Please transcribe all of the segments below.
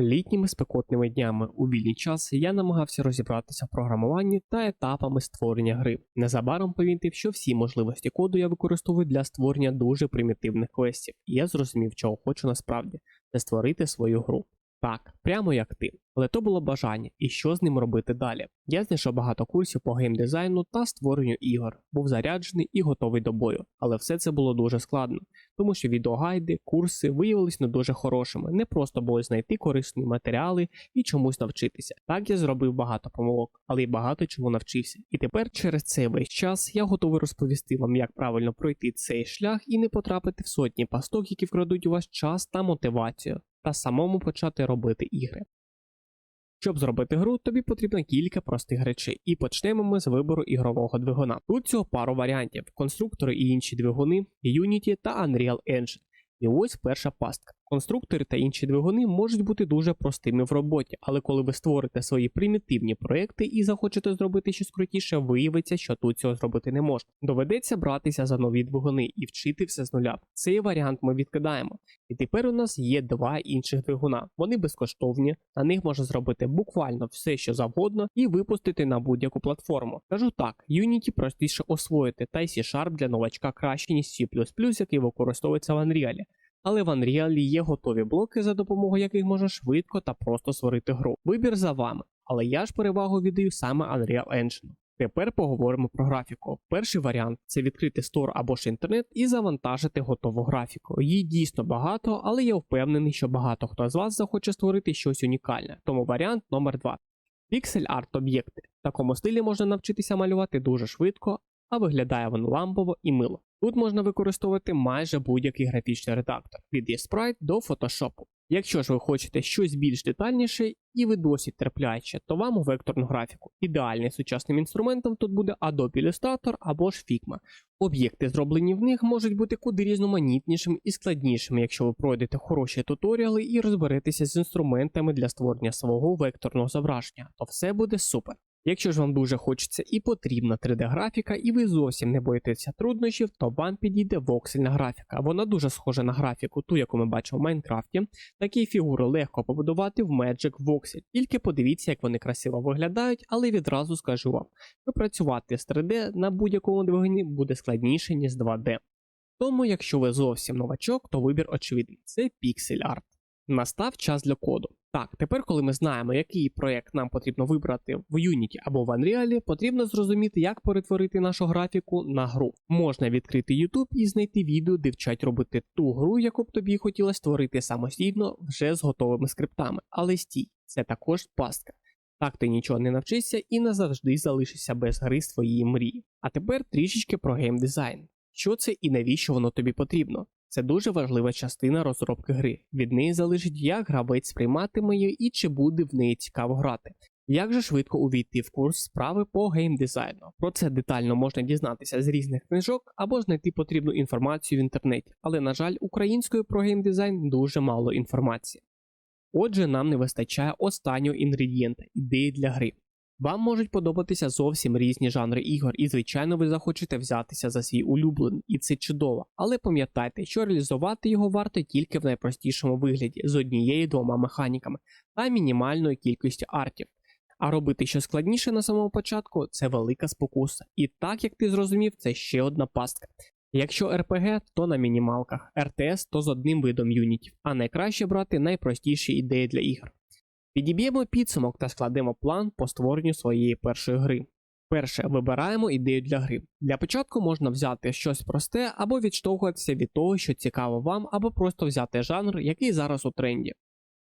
Літніми спекотними днями у вільний час я намагався розібратися в програмуванні та етапами створення гри. Незабаром помітив, що всі можливості коду я використовую для створення дуже примітивних квестів, і я зрозумів, чого хочу насправді це створити свою гру. Так, прямо як ти. Але то було бажання, і що з ним робити далі. Я знайшов багато курсів по геймдизайну та створенню ігор, був заряджений і готовий до бою. Але все це було дуже складно, тому що відеогайди, курси виявились не дуже хорошими, не просто було знайти корисні матеріали і чомусь навчитися. Так я зробив багато помилок, але й багато чому навчився. І тепер через цей весь час я готовий розповісти вам, як правильно пройти цей шлях і не потрапити в сотні пасток, які вкрадуть у вас час та мотивацію, та самому почати робити ігри. Щоб зробити гру, тобі потрібно кілька простих речей, і почнемо ми з вибору ігрового двигуна. Тут цього пару варіантів: конструктори і інші двигуни, Unity та Unreal Engine. І ось перша пастка. Конструктори та інші двигуни можуть бути дуже простими в роботі, але коли ви створите свої примітивні проекти і захочете зробити щось крутіше, виявиться, що тут цього зробити не можна. Доведеться братися за нові двигуни і вчити все з нуля. Цей варіант ми відкидаємо. І тепер у нас є два інших двигуна. Вони безкоштовні, на них можна зробити буквально все, що завгодно, і випустити на будь-яку платформу. Кажу так, Unity простіше освоїти, та й C-Sharp для новачка краще, ніж C++, який використовується в Unreal. Але в Unreal є готові блоки, за допомогою яких можна швидко та просто створити гру. Вибір за вами, але я ж перевагу віддаю саме Unreal Engine. Тепер поговоримо про графіку. Перший варіант це відкрити стор або ж інтернет і завантажити готову графіку. Її дійсно багато, але я впевнений, що багато хто з вас захоче створити щось унікальне. Тому варіант номер 2 Pixel арт об'єкти. В такому стилі можна навчитися малювати дуже швидко, а виглядає воно лампово і мило. Тут можна використовувати майже будь-який графічний редактор від eSprite до Photoshop. Якщо ж ви хочете щось більш детальніше і ви досить терпляче, то вам у векторну графіку. Ідеальним сучасним інструментом тут буде Adobe Illustrator або ж Figma. Об'єкти, зроблені в них, можуть бути куди різноманітнішими і складнішими, якщо ви пройдете хороші туторіали і розберетеся з інструментами для створення свого векторного зображення, то все буде супер. Якщо ж вам дуже хочеться і потрібна 3D-графіка, і ви зовсім не боїтеся труднощів, то вам підійде воксельна графіка. Вона дуже схожа на графіку, ту, яку ми бачимо в Майнкрафті. Такі фігури легко побудувати в Magic Voxel. Тільки подивіться, як вони красиво виглядають, але відразу скажу вам, що працювати з 3D на будь-якому двигуні буде складніше, ніж з 2D. Тому, якщо ви зовсім новачок, то вибір очевидний це Pixel Art. Настав час для коду. Так, тепер, коли ми знаємо, який проєкт нам потрібно вибрати в Unity або в Unreal, потрібно зрозуміти, як перетворити нашу графіку на гру. Можна відкрити YouTube і знайти відео, де вчать робити ту гру, яку б тобі хотілося створити самостійно вже з готовими скриптами. Але стій, це також пастка. Так ти нічого не навчишся і назавжди залишишся без гри своєї мрії. А тепер трішечки про геймдизайн. Що це і навіщо воно тобі потрібно? Це дуже важлива частина розробки гри. Від неї залежить, як гравець сприйматиме її і чи буде в неї цікаво грати. Як же швидко увійти в курс справи по геймдизайну? Про це детально можна дізнатися з різних книжок або знайти потрібну інформацію в інтернеті, але, на жаль, українською про геймдизайн дуже мало інформації. Отже, нам не вистачає останнього інгредієнта ідеї для гри. Вам можуть подобатися зовсім різні жанри ігор, і, звичайно, ви захочете взятися за свій улюблений, і це чудово. Але пам'ятайте, що реалізувати його варто тільки в найпростішому вигляді з однією двома механіками та мінімальною кількістю артів. А робити щось складніше на самому початку це велика спокуса. І так як ти зрозумів, це ще одна пастка. Якщо RPG, то на мінімалках, RTS то з одним видом юнітів, а найкраще брати найпростіші ідеї для ігор. Підіб'ємо підсумок та складемо план по створенню своєї першої гри. Перше, вибираємо ідею для гри. Для початку можна взяти щось просте або відштовхуватися від того, що цікаво вам, або просто взяти жанр, який зараз у тренді.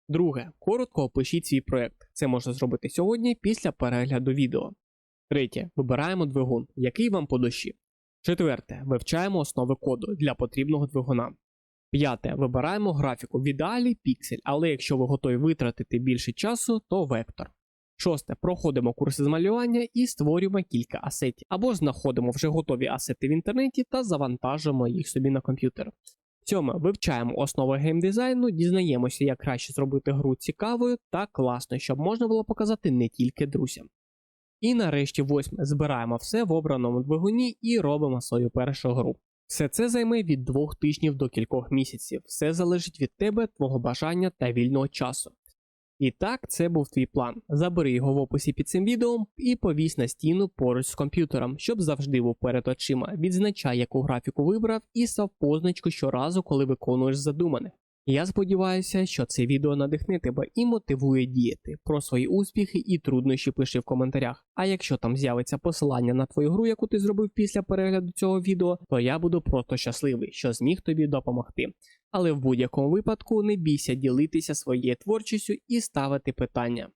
Друге, коротко опишіть свій проект. Це можна зробити сьогодні після перегляду відео. Третє, вибираємо двигун, який вам по душі. Четверте, вивчаємо основи коду для потрібного двигуна. П'яте. Вибираємо графіку в ідеалі піксель, але якщо ви готові витратити більше часу, то вектор. Шосте. Проходимо курси з малювання і створюємо кілька асетів, або знаходимо вже готові асети в інтернеті та завантажуємо їх собі на комп'ютер. Сьоме. Вивчаємо основи геймдизайну, дізнаємося, як краще зробити гру цікавою та класною, щоб можна було показати не тільки друзям. І нарешті восьме. Збираємо все в обраному двигуні і робимо свою першу гру. Все це займе від двох тижнів до кількох місяців. Все залежить від тебе, твого бажання та вільного часу. І так, це був твій план. Забери його в описі під цим відео і повісь на стіну поруч з комп'ютером, щоб завжди був перед очима. Відзначай, яку графіку вибрав, і став позначку щоразу, коли виконуєш задумане. Я сподіваюся, що це відео надихне тебе і мотивує діяти. Про свої успіхи і труднощі пиши в коментарях. А якщо там з'явиться посилання на твою гру, яку ти зробив після перегляду цього відео, то я буду просто щасливий, що зміг тобі допомогти. Але в будь-якому випадку не бійся ділитися своєю творчістю і ставити питання.